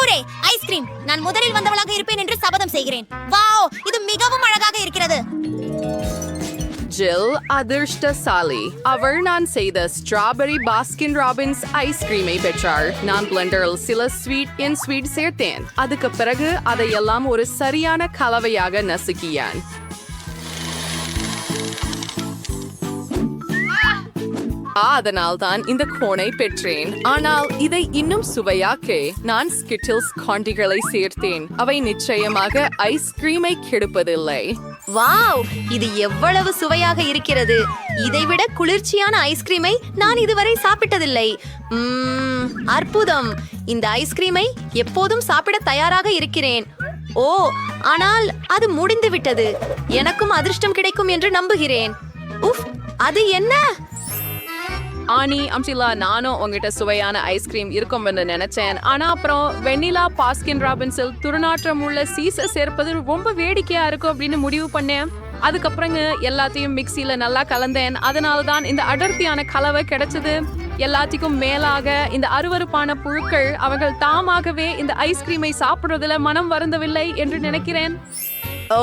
ஹூரே ice cream நான் முதலில் வந்தவளாக இருப்பேன் என்று சபதம் செய்கிறேன். வாவ் இது மிகவும் அழகாக இருக்கிறது. ஜில் அதிர்ஷ்டசாலி. அவர் நான் செய்த ஸ்ட்ராபெரி பாஸ்கின் ராபின்ஸ் ஐஸ்கிரீமை பெற்றார் நான் பிளண்டரில் சில ஸ்வீட் என் ஸ்வீட் சேர்த்தேன். அதுக்கு பிறகு அதையெல்லாம் ஒரு சரியான கலவையாக நசுக்கியான். அதனால் தான் இந்த கோனை பெற்றேன். ஆனால் இதை இன்னும் சுவையாக்க நான் ஸ்கிட்டில்ஸ் காண்டிகளை சேர்த்தேன். அவை நிச்சயமாக ஐஸ்கிரீமை கெடுப்பதில்லை. வாவ்! இது எவ்வளவு சுவையாக இருக்கிறது. இதைவிட குளிர்ச்சியான ஐஸ்கிரீமை நான் இதுவரை சாப்பிட்டதில்லை. அற்புதம். இந்த ஐஸ்கிரீமை எப்போதும் சாப்பிட தயாராக இருக்கிறேன். ஓ ஆனால் அது முடிந்து விட்டது எனக்கும் அதிர்ஷ்டம் கிடைக்கும் என்று நம்புகிறேன். உஃப் அது என்ன? ஆனி அம்சிலா நானும் உங்ககிட்ட சுவையான ஐஸ்கிரீம் இருக்கும் நினைச்சேன். ஆனா அப்புறம் வெண்ணிலா பாஸ்கின் ராபின்ஸில் துர்நாற்றம் உள்ள சீச சேர்ப்பது ரொம்ப வேடிக்கையா இருக்கும் அப்படின்னு முடிவு பண்ணேன். அதுக்கப்புறங்க எல்லாத்தையும் மிக்சியில நல்லா கலந்தேன். அதனால தான் இந்த அடர்த்தியான கலவை கிடைச்சது. எல்லாத்துக்கும் மேலாக இந்த அருவருப்பான புழுக்கள் அவர்கள் தாமாகவே இந்த ஐஸ்கிரீமை சாப்பிடுறதுல மனம் வருந்தவில்லை என்று நினைக்கிறேன். ஓ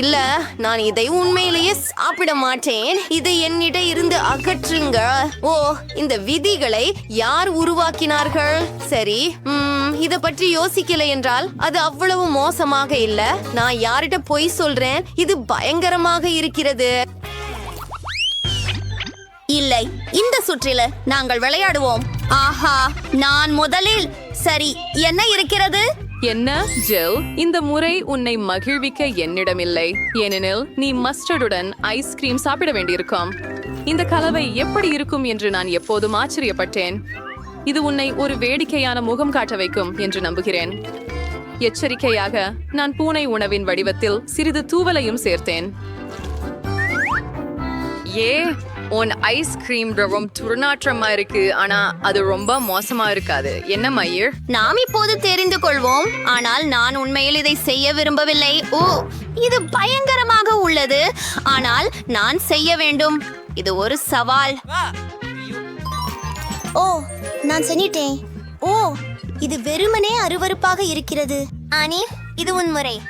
இல்ல நான் இதை உண்மையிலேயே சாப்பிட மாட்டேன். இதை என்னிட இருந்து அகற்றுங்க. ஓ இந்த விதிகளை யார் உருவாக்கினார்கள்? சரி இத பற்றி யோசிக்கல என்றால் அது அவ்வளவு மோசமாக இல்ல. நான் யார்கிட்ட பொய் சொல்றேன்? இது பயங்கரமாக இருக்கிறது. இல்லை இந்த சுற்றில நாங்கள் விளையாடுவோம். ஆஹா நான் முதலில் சரி என்ன இருக்கிறது? என்ன ஜெல்? இந்த முறை உன்னை மகிழ்விக்க என்னிடமில்லை. ஏனெனில் நீ மஸ்டர்டுடன் ஐஸ்கிரீம் சாப்பிட வேண்டியிருக்கும். இந்த கலவை எப்படி இருக்கும் என்று நான் எப்போதும் ஆச்சரியப்பட்டேன். இது உன்னை ஒரு வேடிக்கையான முகம் காட்ட வைக்கும் என்று நம்புகிறேன். எச்சரிக்கையாக நான் பூனை உணவின் வடிவத்தில் சிறிது தூவலையும் சேர்த்தேன். ஏ உன் ஐஸ்கிரீம் ரொம்ப துர்நாற்றமா இருக்கு. ஆனா அது ரொம்ப மோசமா இருக்காது. என்ன மயிர்? நாம் இப்போது தெரிந்து கொள்வோம். ஆனால் நான் உண்மையில் இதை செய்ய விரும்பவில்லை. ஓ இது பயங்கரமாக உள்ளது. ஆனால் நான் செய்ய வேண்டும். இது ஒரு சவால். ஓ நான் செஞ்சிட்டேன் ஓ இது வெறுமனே அருவருப்பாக இருக்கிறது. ஆனி இது உன் முறை.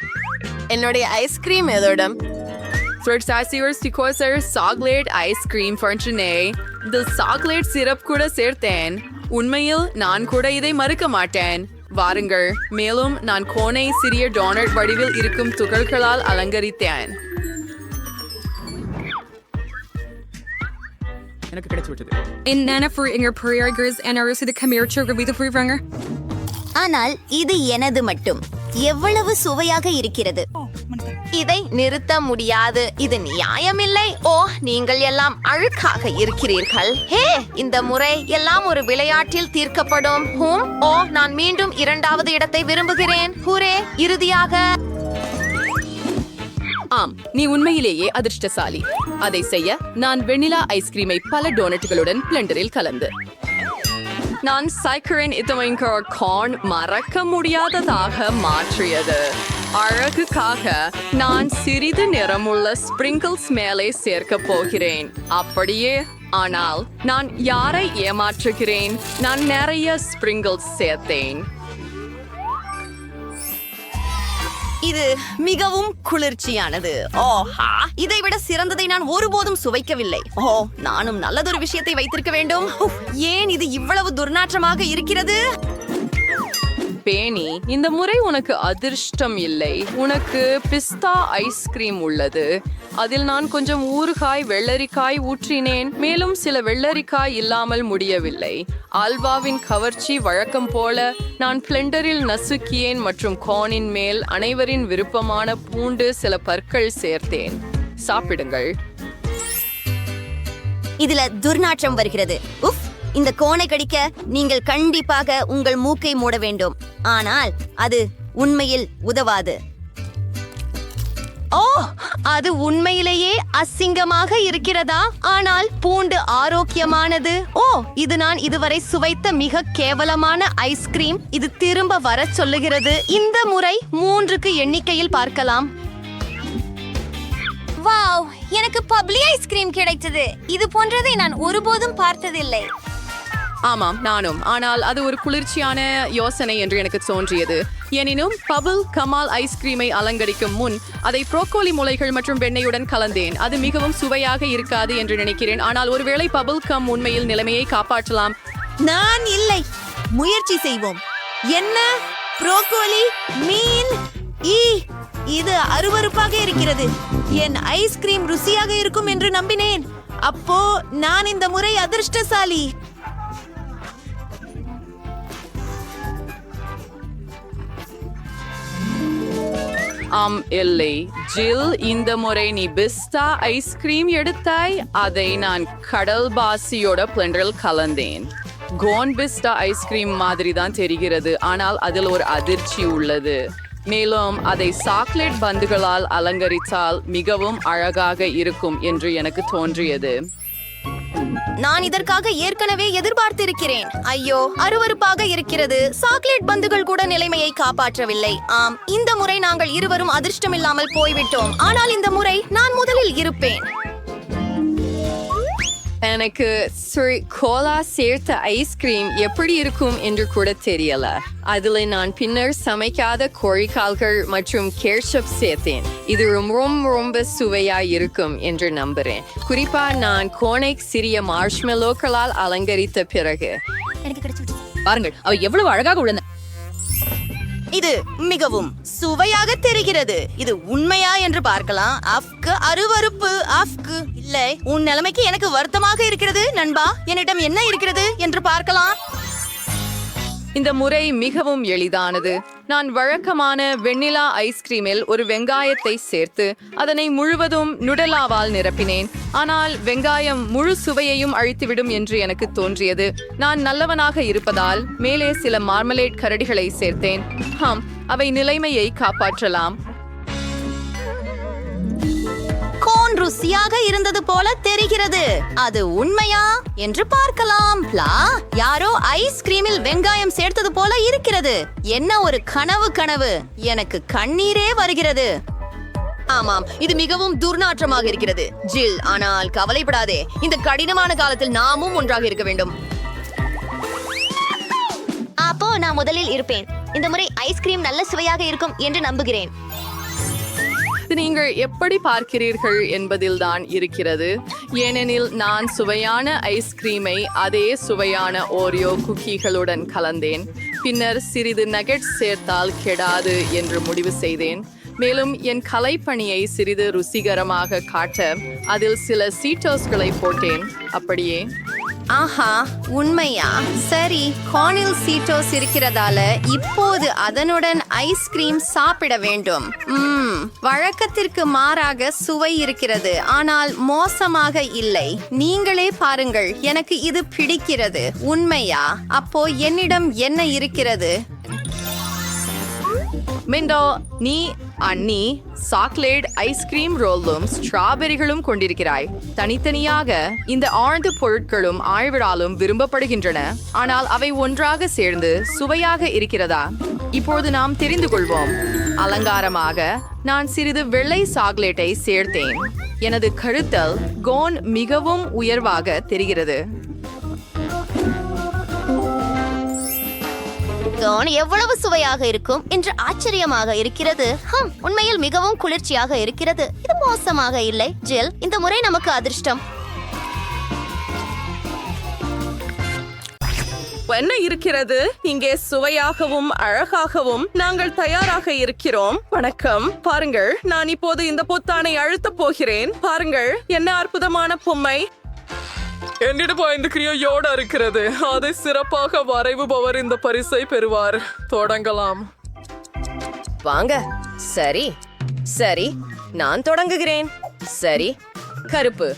என்னுடைய ஐஸ்கிரீம் எதோடம் Fruitsacier Sticoser chocolate ice cream ஃபர்ச்சுனே இந்த சாக்லேட் சிரப் கூட சேர்த்தேன் உண்மையில் நான் கூட இதை மறுக்க மாட்டேன். வாருங்கள் மேலும் நான் கோனை சிறிய டோனட் வடிவில் இருக்கும் துகள்களால் அலங்கரித்தேன். எனக்கு கிடைச்சு விட்டது. Inanna for Inger Periagers and Arusi the Kamir Churga the Freevanger. ஆனால் இது எனது மட்டும். எவ்வளவு சுவையாக இருக்கிறது? இதை நிறுத்த முடியாது. இது நியாயமில்லை. ஓ நீங்கள் எல்லாம் அழுக்காக இருக்கிறீர்கள். ஹே இந்த முறை எல்லாம் ஒரு விளையாட்டில் தீர்க்கப்படும். ஹூம் ஓ நான் மீண்டும் இரண்டாவது இடத்தை விரும்புகிறேன். ஹூரே இறுதியாக. ஆம் நீ உண்மையிலேயே அதிர்ஷ்டசாலி. அதை செய்ய நான் வெண்ணிலா ஐஸ்கிரீமை பல டோனட்டுகளுடன் பிளெண்டரில் கலந்து. நான் சைக்கிரின் இதமைங்கர் கார்ன் மறக்க முடியாததாக மாற்றியது. அழகுக்காக நான் சிறிது நிறமுள்ள ஸ்பிரிங்கிள்ஸ் மேலே சேர்க்க போகிறேன் அப்படியே ஆனால் நான் யாரை ஏமாற்றுகிறேன் நான் நிறைய ஸ்பிரிங்கிள்ஸ் சேர்த்தேன் இது மிகவும் குளிர்ச்சியானது ஓஹா இதை விட சிறந்ததை நான் ஒருபோதும் சுவைக்கவில்லை ஓ நானும் நல்லதொரு விஷயத்தை வைத்திருக்க வேண்டும் ஏன் இது இவ்வளவு துர்நாற்றமாக இருக்கிறது பேணி இந்த முறை உனக்கு அதிர்ஷ்டம் இல்லை. உனக்கு பிஸ்தா ஐஸ்கிரீம் உள்ளது. அதில் நான் கொஞ்சம் ஊறுகாய் வெள்ளரிக்காய் ஊற்றினேன். மேலும் சில வெள்ளரிக்காய் இல்லாமல் முடியவில்லை. ஆல்வாவின் கவர்ச்சி வழக்கம் போல நான் பிளெண்டரில் நசுக்கியேன் மற்றும் கோனின் மேல் அனைவரின் விருப்பமான பூண்டு சில பற்கள் சேர்த்தேன். சாப்பிடுங்கள். இதுல துர்நாற்றம் வருகிறது. உஃப். இந்த கோணை கடிக்க நீங்கள் கண்டிப்பாக உங்கள் மூக்கை மூட வேண்டும். ஆனால் அது உண்மையில் உதவாது. ஓ அது உண்மையிலேயே அசிங்கமாக இருக்கிறதா? ஆனால் பூண்டு ஆரோக்கியமானது. ஓ இது நான் இதுவரை சுவைத்த மிக கேவலமான ஐஸ்கிரீம் இது திரும்ப வர சொல்லுகிறது. இந்த முறை மூன்றுக்கு எண்ணிக்கையில் பார்க்கலாம். வாவ் எனக்கு பப்ளி ஐஸ்கிரீம் கிடைத்தது. இது போன்றதை நான் ஒருபோதும் பார்த்ததில்லை. ஆமாம் நானும். ஆனால் அது ஒரு குளிர்ச்சியான யோசனை என்று எனக்கு தோன்றியது. எனினும் பபுல் கமால் ஐஸ்கிரீமை அலங்கரிக்கும் முன் அதை ப்ரோக்கோலி முளைகள் மற்றும் வெண்ணெயுடன் கலந்தேன். அது மிகவும் சுவையாக இருக்காது என்று நினைக்கிறேன். ஆனால் ஒருவேளை பபுல் கம் உண்மையில் நிலைமையை காப்பாற்றலாம். நான் இல்லை. முயற்சி செய்வோம். என்ன? புரோக்கோலி மீன்? ஈ இது அருவருப்பாக இருக்கிறது. என் ஐஸ்கிரீம் ருசியாக இருக்கும் என்று நம்பினேன். அப்போ நான் இந்த முறை அதிர்ஷ்டசாலி. ஆம் இல்லை ஜில் இந்த முறை நீ பிஸ்தா ஐஸ்கிரீம் எடுத்தாய் அதை நான் கடல் பாசியோட பிளண்டரில் கலந்தேன். கோன் பிஸ்டா ஐஸ்கிரீம் மாதிரி தான் தெரிகிறது ஆனால் அதில் ஒரு அதிர்ச்சி உள்ளது. மேலும் அதை சாக்லேட் பந்துகளால் அலங்கரித்தால் மிகவும் அழகாக இருக்கும் என்று எனக்கு தோன்றியது. நான் இதற்காக ஏற்கனவே எதிர்பார்த்திருக்கிறேன். ஐயோ அருவருப்பாக இருக்கிறது. சாக்லேட் பந்துகள் கூட நிலைமையை காப்பாற்றவில்லை. ஆம் இந்த முறை நாங்கள் இருவரும் அதிர்ஷ்டமில்லாமல் போய்விட்டோம். ஆனால் இந்த முறை நான் முதலில் இருப்பேன். எனக்கு சுரி கோலா சேர்த்த ஐஸ்கிரீம் எப்படி இருக்கும் என்று கூட தெரியல. அதுல நான் பின்னர் சமைக்காத கோழிக்கால்கள் மற்றும் கேர்ஷப் சேர்த்தேன். இது ரொம்ப ரொம்ப ரொம்ப சுவையா இருக்கும் என்று நம்புறேன். குறிப்பா நான் கோனைக் சிறிய மார்ஷ்மெலோக்களால் அலங்கரித்த பிறகு. பாருங்கள் அவை எவ்வளவு அழகாக உள்ளன இது மிகவும் சுவையாக தெரிகிறது. இது உண்மையா என்று பார்க்கலாம். அஃப்கு அருவருப்பு. அஃப்கு. இல்லை உன் நிலைமைக்கு எனக்கு வருத்தமாக இருக்கிறது நண்பா. என்னிடம் என்ன இருக்கிறது என்று பார்க்கலாம். இந்த முறை மிகவும் எளிதானது. நான் வழக்கமான வெண்ணிலா ஐஸ்கிரீமில் ஒரு வெங்காயத்தை சேர்த்து அதனை முழுவதும் நுடலாவால் நிரப்பினேன். ஆனால் வெங்காயம் முழு சுவையையும் அழித்துவிடும் என்று எனக்கு தோன்றியது. நான் நல்லவனாக இருப்பதால் மேலே சில மார்மலேட் கரடிகளை சேர்த்தேன். ஆம் அவை நிலைமையை காப்பாற்றலாம். ருசியாக இருந்தது போல தெரிகிறது. அது உண்மையா என்று பார்க்கலாம். பிளா யாரோ ஐஸ்கிரீமில் வெங்காயம் சேர்த்தது போல இருக்கிறது. என்ன ஒரு கனவு கனவு. எனக்கு கண்ணீரே வருகிறது. ஆமாம் இது மிகவும் துர்நாற்றமாக இருக்கிறது. ஜில் ஆனால் கவலைப்படாதே. இந்த கடினமான காலத்தில் நாமும் ஒன்றாக இருக்க வேண்டும். அப்போ நான் முதலில் இருப்பேன். இந்த முறை ஐஸ்கிரீம் நல்ல சுவையாக இருக்கும் என்று நம்புகிறேன். நீங்கள் எப்படி பார்க்கிறீர்கள் என்பதில்தான் இருக்கிறது. ஏனெனில் நான் சுவையான ஐஸ்கிரீமை அதே சுவையான ஓரியோ குக்கீகளுடன் கலந்தேன். பின்னர் சிறிது நகெட்ஸ் சேர்த்தால் கெடாது என்று முடிவு செய்தேன். மேலும் என் கலைப்பணியை சிறிது ருசிகரமாக காட்ட அதில் சில சீட்டோஸ்களை போட்டேன். அப்படியே ஆஹா உண்மையா? சரி கார்னில் சீட்டோஸ் இருக்கிறதால இப்போது அதனுடன் ஐஸ்கிரீம் சாப்பிட வேண்டும். உம் வழக்கத்திற்கு மாறாக சுவை இருக்கிறது ஆனால் மோசமாக இல்லை. நீங்களே பாருங்கள் எனக்கு இது பிடிக்கிறது. உண்மையா? அப்போ என்னிடம் என்ன இருக்கிறது? மிண்டோ நீ அண்ணி சாக்லேட் ஐஸ்கிரீம் ரோலும் ஸ்ட்ராபெரிகளும் கொண்டிருக்கிறாய். தனித்தனியாக இந்த ஆழ்ந்த பொருட்களும் ஆழ்விடாலும் விரும்பப்படுகின்றன. ஆனால் அவை ஒன்றாக சேர்ந்து சுவையாக இருக்கிறதா? இப்போது நாம் தெரிந்து கொள்வோம். அலங்காரமாக நான் சிறிது வெள்ளை சாக்லேட்டை சேர்த்தேன். எனது கழுத்தல் கோன் மிகவும் உயர்வாக தெரிகிறது. கோன் எவ்வளவு சுவையாக இருக்கும் என்று ஆச்சரியமாக இருக்கிறது. ஹம் உண்மையில் மிகவும் குளிர்ச்சியாக இருக்கிறது. இது மோசமாக இல்லை. ஜெல் இந்த முறை நமக்கு அதிர்ஷ்டம். என்ன இருக்கிறது? இங்கே சுவையாகவும் அழகாகவும் நாங்கள் தயாராக இருக்கிறோம். வணக்கம். பாருங்கள் நான் இப்போது இந்த பொத்தானை அழுத்தப் போகிறேன். பாருங்கள் என்ன அற்புதமான பொம்மை. என்னிடம் ஐந்து கிரியோட இருக்கிறது. அதை சிறப்பாக வரைவுபவர் இந்த பரிசை பெறுவார். தொடங்கலாம். வாங்க. சரி. சரி. நான் தொடங்குகிறேன். சரி. கருப்பு.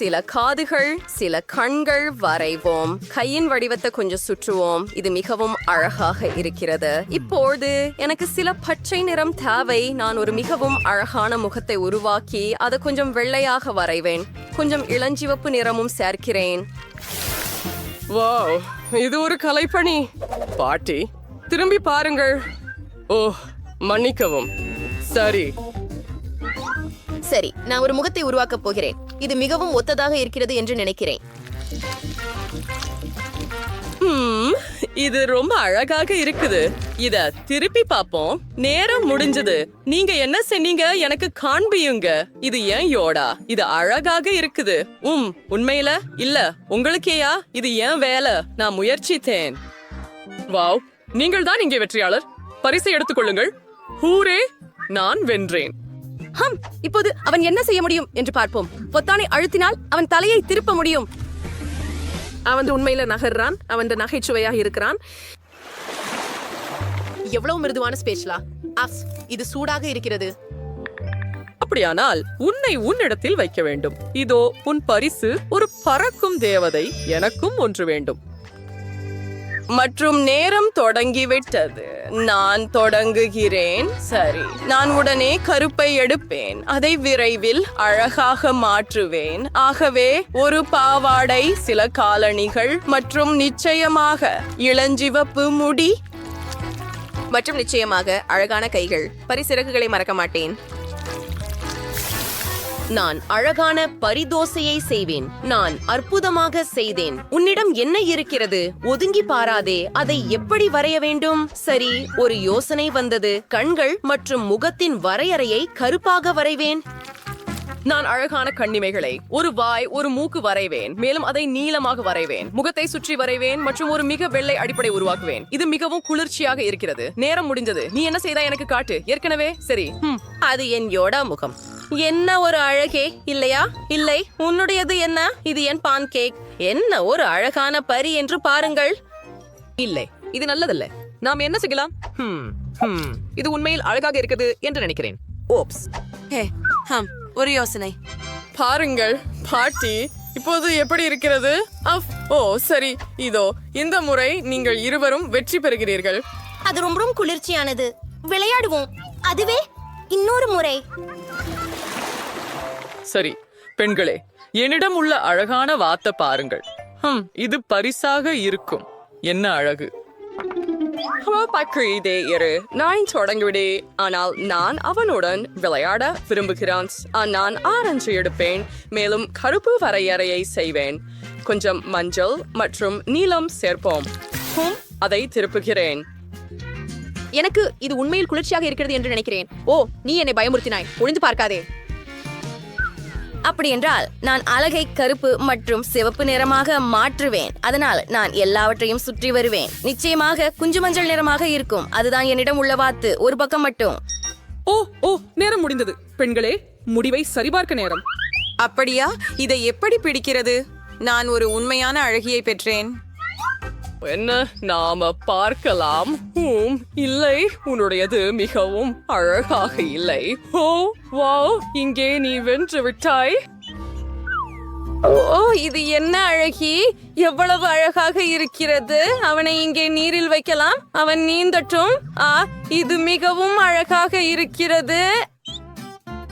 சில காதுகள் சில கண்கள் வரைவோம். கையின் வடிவத்தை கொஞ்சம் சுற்றுவோம். இது மிகவும் அழகாக இருக்கிறது. இப்போது எனக்கு சில பச்சை நிறம் தேவை. நான் ஒரு மிகவும் அழகான முகத்தை உருவாக்கி அதை கொஞ்சம் வெள்ளையாக வரைவேன். கொஞ்சம் இளஞ்சிவப்பு நிறமும் சேர்க்கிறேன். வாவ் இது ஒரு கலைப்பணி. பாட்டி திரும்பி பாருங்கள். ஓ மன்னிக்கவும். சரி. சரி நான் ஒரு முகத்தை உருவாக்கப் போகிறேன். இது மிகவும் ஒத்ததாக இருக்கிறது என்று நினைக்கிறேன். இது ரொம்ப அழகாக இருக்குது. இத திருப்பி பாப்போம். நேரம் முடிஞ்சது. நீங்க என்ன செஞ்சீங்க எனக்கு காண்பியுங்க. இது ஏன் யோடா? இது அழகாக இருக்குது. உம் உண்மையில? இல்ல உங்களுக்கேயா? இது ஏன் வேலை? நான் முயற்சித்தேன். வாவ் நீங்கள் தான் இங்கே வெற்றியாளர். பரிசை எடுத்துக்கொள்ளுங்கள் ஹூரே நான் வென்றேன். ஹம் இப்போது அவன் என்ன செய்ய முடியும் என்று பார்ப்போம். பொத்தானை அழுத்தினால் அவன் தலையை திருப்ப முடியும். அவன் உண்மையில நகர்றான். அவன் நகைச்சுவையாக இருக்கிறான். எவ்வளவு மிருதுவான ஸ்பேஸ்லா அஃப் இது சூடாக இருக்கிறது. அப்படியானால் உன்னை உன்னிடத்தில் வைக்க வேண்டும். இதோ உன் பரிசு ஒரு பறக்கும் தேவதை. எனக்கும் ஒன்று வேண்டும். மற்றும் நேரம் தொடங்கிவிட்டது. நான் தொடங்குகிறேன். சரி. நான் உடனே கருப்பை எடுப்பேன். அதை விரைவில் அழகாக மாற்றுவேன். ஆகவே ஒரு பாவாடை சில காலணிகள் மற்றும் நிச்சயமாக இளஞ்சிவப்பு முடி. மற்றும் நிச்சயமாக அழகான கைகள். பரிசிறகுகளை மறக்க மாட்டேன். நான் அழகான பரிதோசையை செய்வேன். நான் அற்புதமாக செய்தேன். உன்னிடம் என்ன இருக்கிறது? ஒதுங்கி பாராதே. அதை எப்படி வரைய வேண்டும்? சரி ஒரு யோசனை வந்தது. கண்கள் மற்றும் முகத்தின் வரையறையை கருப்பாக வரைவேன். நான் அழகான கண்ணிமைகளை ஒரு வாய் ஒரு மூக்கு வரைவேன். மேலும் அதை நீளமாக வரைவேன். முகத்தை சுற்றி வரைவேன் மற்றும் ஒரு மிக வெள்ளை அடிப்படை உருவாக்குவேன். இது மிகவும் குளிர்ச்சியாக இருக்கிறது. நேரம் முடிஞ்சது நீ என்ன செய்தா எனக்கு காட்டு. ஏற்கனவே? சரி. அது என் யோடா முகம். என்ன ஒரு அழகே? இல்லையா? இல்லை. உன்னுடையது என்ன? இது என் பான் கேக். என்ன ஒரு அழகான பரி என்று பாருங்கள். இல்லை. இது நல்லதல்ல. நாம் என்ன செய்யலாம். இது உண்மையில் அழகாக இருக்குது என்று நினைக்கிறேன். ஓப்ஸ். ஹே ஹம் ஒரு யோசனை. பாருங்கள் பாட்டி இப்போது எப்படி இருக்கிறது? அஃப் ஓ சரி. இதோ இந்த முறை நீங்கள் இருவரும் வெற்றி பெறுகிறீர்கள். அது ரொம்பவும் குளிர்ச்சியானது. விளையாடுவோம். அதுவே இன்னொரு முறை. சரி பெண்களே என்னிடம் உள்ள அழகான வாத்த பாருங்கள். ஹம் இது பரிசாக இருக்கும். என்ன அழகு? இதே இரு. நான் தொடங்கிவிடு. ஆனால் நான் அவனுடன் விளையாட விரும்புகிறான். நான் ஆரஞ்சு எடுப்பேன். மேலும் கருப்பு வரையறையை செய்வேன். கொஞ்சம் மஞ்சள் மற்றும் நீலம் சேர்ப்போம். ஹும், அதை திருப்புகிறேன். எனக்கு இது உண்மையில் குளிர்ச்சியாக இருக்கிறது என்று நினைக்கிறேன். ஓ நீ என்னை பயமுறுத்தினாய். ஒளிந்து பார்க்காதே. அப்படி என்றால் நான் அழகை கருப்பு மற்றும் சிவப்பு நிறமாக மாற்றுவேன். அதனால் நான் எல்லாவற்றையும் சுற்றி வருவேன். நிச்சயமாக குஞ்சு மஞ்சள் நிறமாக இருக்கும். அதுதான் என்னிடம் உள்ள வாத்து. ஒரு பக்கம் மட்டும். ஓ ஓ நேரம் முடிந்தது. பெண்களே முடிவை சரிபார்க்க நேரம். அப்படியா? இதை எப்படி பிடிக்கிறது? நான் ஒரு உண்மையான அழகியை பெற்றேன். என்ன? நாம பார்க்கலாம். ஹூம் இல்லை உன்னுடையது மிகவும் அழகாக இல்லை. ஓ வாவ் இங்கே நீ வென்று விட்டாய். ஓ இது என்ன அழகி? எவ்வளவு அழகாக இருக்கிறது. அவனை இங்கே நீரில் வைக்கலாம். அவன் நீந்தட்டும். ஆ இது மிகவும் அழகாக இருக்கிறது.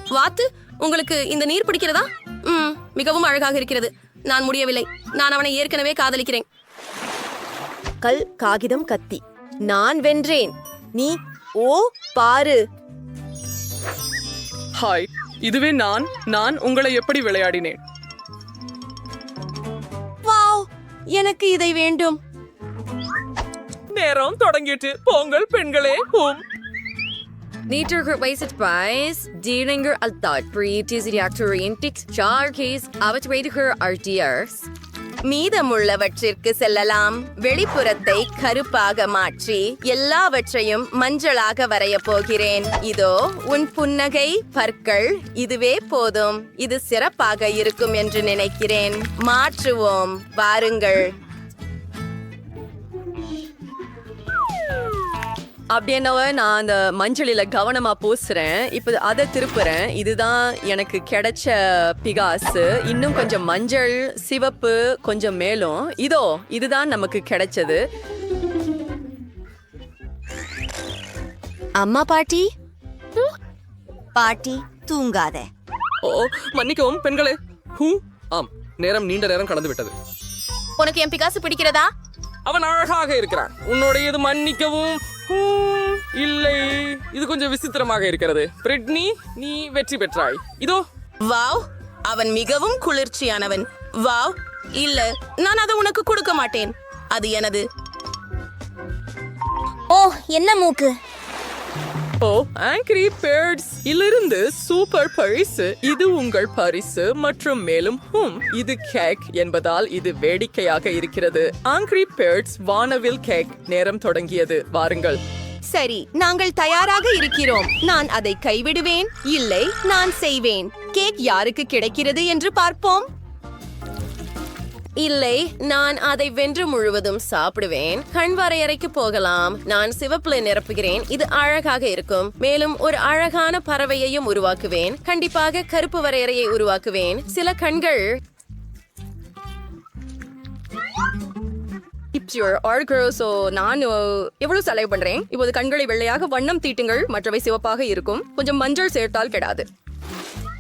வாத்து உங்களுக்கு இந்த நீர் பிடிக்கிறதா? ம் மிகவும் அழகாக இருக்கிறது. நான் முடியவில்லை. நான் அவனை ஏற்கனவே காதலிக்கிறேன். கல் காகிதம் கத்தி நான் வென்றேன் நீ ஓ பாரு ஹாய் இதுவே நான் நான் உங்களை எப்படி விளையாடினேன் வாவ் எனக்கு இதை வேண்டும் நேரம் தொடங்கிட்டு போங்கள் பெண்களே ஹூம் Niter gewijzigd prijs, dieringer altijd breed is die actorien tiks charges, abetwediger ardiers. மீதமுள்ளவற்றிற்கு செல்லலாம். வெளிப்புறத்தை கருப்பாக மாற்றி எல்லாவற்றையும் மஞ்சளாக வரைய போகிறேன். இதோ உன் புன்னகை பற்கள் இதுவே போதும். இது சிறப்பாக இருக்கும் என்று நினைக்கிறேன். மாற்றுவோம். வாருங்கள். அப்படின்னாவ நான் அந்த மஞ்சளில கவனமா பூசுறேன். இப்போ அதை திருப்புறேன். இதுதான் எனக்கு கிடைச்ச பிகாசு. இன்னும் கொஞ்சம் மஞ்சள் சிவப்பு கொஞ்சம் மேலும். இதோ இதுதான் நமக்கு கிடைச்சது. அம்மா பாட்டி? பாட்டி தூங்காத. ஓ மன்னிக்கவும் பெண்களே. ஹூ? ஆம் நேரம் நீண்ட நேரம் கடந்து விட்டது. உனக்கு என் பிகாசு பிடிக்கிறதா? அவன் அழகாக இருக்கிறான். உன்னுடையது மன்னிக்கவும் ஹூ, இல்லை. இது கொஞ்சம் விசித்திரமாக இருக்கிறது. பிரிட்னி நீ வெற்றி பெற்றாய். இதோ. வாவ் அவன் மிகவும் குளிர்ச்சியானவன். வாவ் இல்ல நான் அதை உனக்கு கொடுக்க மாட்டேன். அது எனது. என்ன மூக்கு? ஓ ஆங்கிரி பேர்ட்ஸ் இலிருந்து சூப்பர் பரிசு இது உங்கள் பரிசு மற்றும் மேலும் ஹும் இது கேக் என்பதால் இது வேடிக்கையாக இருக்கிறது. ஆங்கிரி பேர்ட்ஸ் வானவில் கேக் நேரம் தொடங்கியது. வாருங்கள். சரி நாங்கள் தயாராக இருக்கிறோம். நான் அதை கைவிடுவேன்? இல்லை நான் செய்வேன். கேக் யாருக்கு கிடைக்கிறது என்று பார்ப்போம். இல்லை நான் அதை வென்று முழுவதும் சாப்பிடுவேன். கண் வரையறைக்கு போகலாம். நான் சிவப்புல நிரப்புகிறேன். இது அழகாக இருக்கும். மேலும் ஒரு அழகான பறவையையும் உருவாக்குவேன். கண்டிப்பாக கருப்பு வரையறையை உருவாக்குவேன். சில கண்கள் ஸோ நான் எவ்வளவு செலவு பண்றேன்? இப்போது கண்களை வெள்ளையாக வண்ணம் தீட்டுங்கள். மற்றவை சிவப்பாக இருக்கும். கொஞ்சம் மஞ்சள் சேர்த்தால் கெடாது.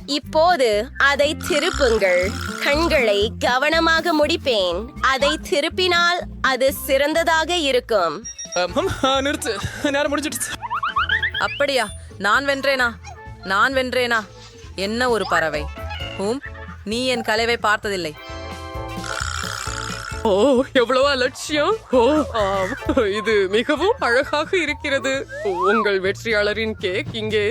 இப்போது அதை திருப்புங்கள். கண்களை கவனமாக முடிப்பேன். அதை திருப்பினால் அது சிறந்ததாக இருக்கும். நிறுத்து. நேரம் முடிஞ்சிடுச்சு. அப்படியா? நான் வென்றேனா? நான் வென்றேனா? என்ன ஒரு பறவை? ஹூம் நீ என் கலைவை பார்த்ததில்லை. ஓ எவ்வளவு அலட்சியம். ஓ இது மிகவும் அழகாக இருக்கிறது. உங்கள் வெற்றியாளரின் கேக் இங்கே.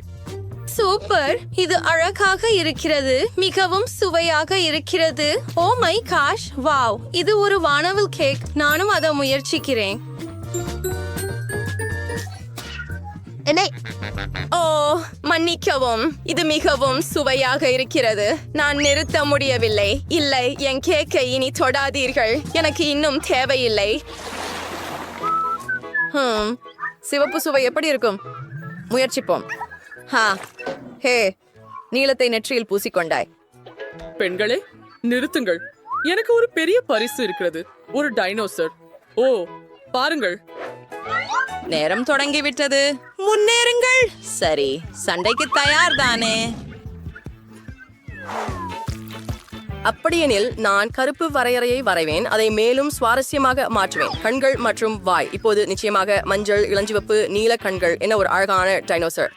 சூப்பர். இது அழகாக இருக்கிறது. மிகவும் சுவையாக இருக்கிறது. Oh my gosh. வாவ். இது ஒரு வானவில் கேக். நானும் அதை முயற்சிக்கிறேன். ஓ மன்னிக்கவும். இது மிகவும் சுவையாக இருக்கிறது. நான் நிறுத்த முடியவில்லை. இல்லை என் கேக்கை இனி தொடாதீர்கள். எனக்கு இன்னும் தேவையில்லை. சிவப்பு சுவை எப்படி இருக்கும்? முயற்சிப்போம். ஹா ஹே நீளத்தை நெற்றியில் பூசிக்கொண்டாய். பெண்களே நிறுத்துங்கள். எனக்கு ஒரு பெரிய பரிசு இருக்கிறது. ஒரு டைனோசர். ஓ பாருங்கள். நேரம் தொடங்கிவிட்டது. முன்னேறுங்கள். சரி சண்டைக்கு தயார் தானே அப்படியெனில் நான் கருப்பு வரையறையை வரைவேன். அதை மேலும் சுவாரஸ்யமாக மாற்றுவேன். கண்கள் மற்றும் வாய். இப்போது நிச்சயமாக மஞ்சள் இளஞ்சிவப்பு நீல கண்கள் என்ன ஒரு அழகான டைனோசர்.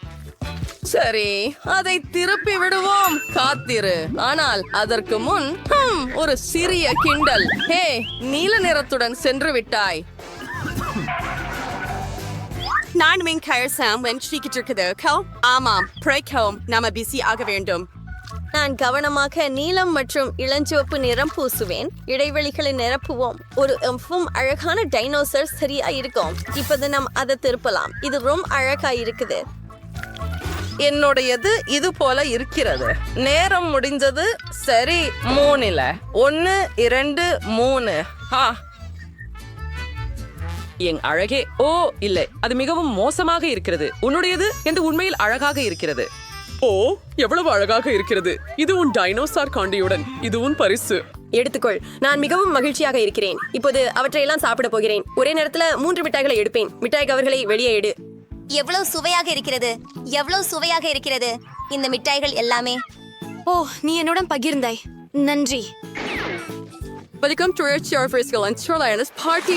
சரி அதை திருப்பி விடுவோம். காத்திரு. ஆனால் அதற்கு முன் ஒரு சிறிய கிண்டல். ஹே நீல நிறத்துடன் சென்று விட்டாய். நான் மின் கயசம் வென்றிக்கிட்டு இருக்குது கோ ஆமாம் பிரைக்கோம் நாம பிஸி ஆக வேண்டும். நான் கவனமாக நீலம் மற்றும் இளஞ்சிவப்பு நிறம் பூசுவேன். இடைவெளிகளை நிரப்புவோம். ஒரு எம்பும் அழகான டைனோசர் சரியா இருக்கும் இப்போது நாம் அதை திருப்பலாம். இது ரொம்ப அழகா இருக்குது என்னுடையது இது போல இருக்கிறது. நேரம் முடிஞ்சது சரி மூணுல. ஒன்னு இரண்டு மூணு. ஆ என் அழகே. ஓ இல்லை. அது மிகவும் மோசமாக இருக்கிறது. உன்னுடையது என்று உண்மையில் அழகாக இருக்கிறது. ஓ எவ்வளவு அழகாக இருக்கிறது. இது உன் டைனோசார் காண்டியுடன். இது உன் பரிசு. எடுத்துக்கொள். நான் மிகவும் மகிழ்ச்சியாக இருக்கிறேன். இப்போது அவற்றையெல்லாம் சாப்பிட போகிறேன். ஒரே நேரத்துல மூன்று மிட்டாய்களை எடுப்பேன். மிட்டாய் கவர்களை வெளியே எடு. எவ்வளவு சுவையாக இருக்கிறது? எவ்வளவு சுவையாக இருக்கிறது? இந்த மிட்டாய்கள் எல்லாமே. ஓ நீ என்னுடன் பகிர்ந்தாய். நன்றி. Welcome to our Charfers Girl and Shoreline. This party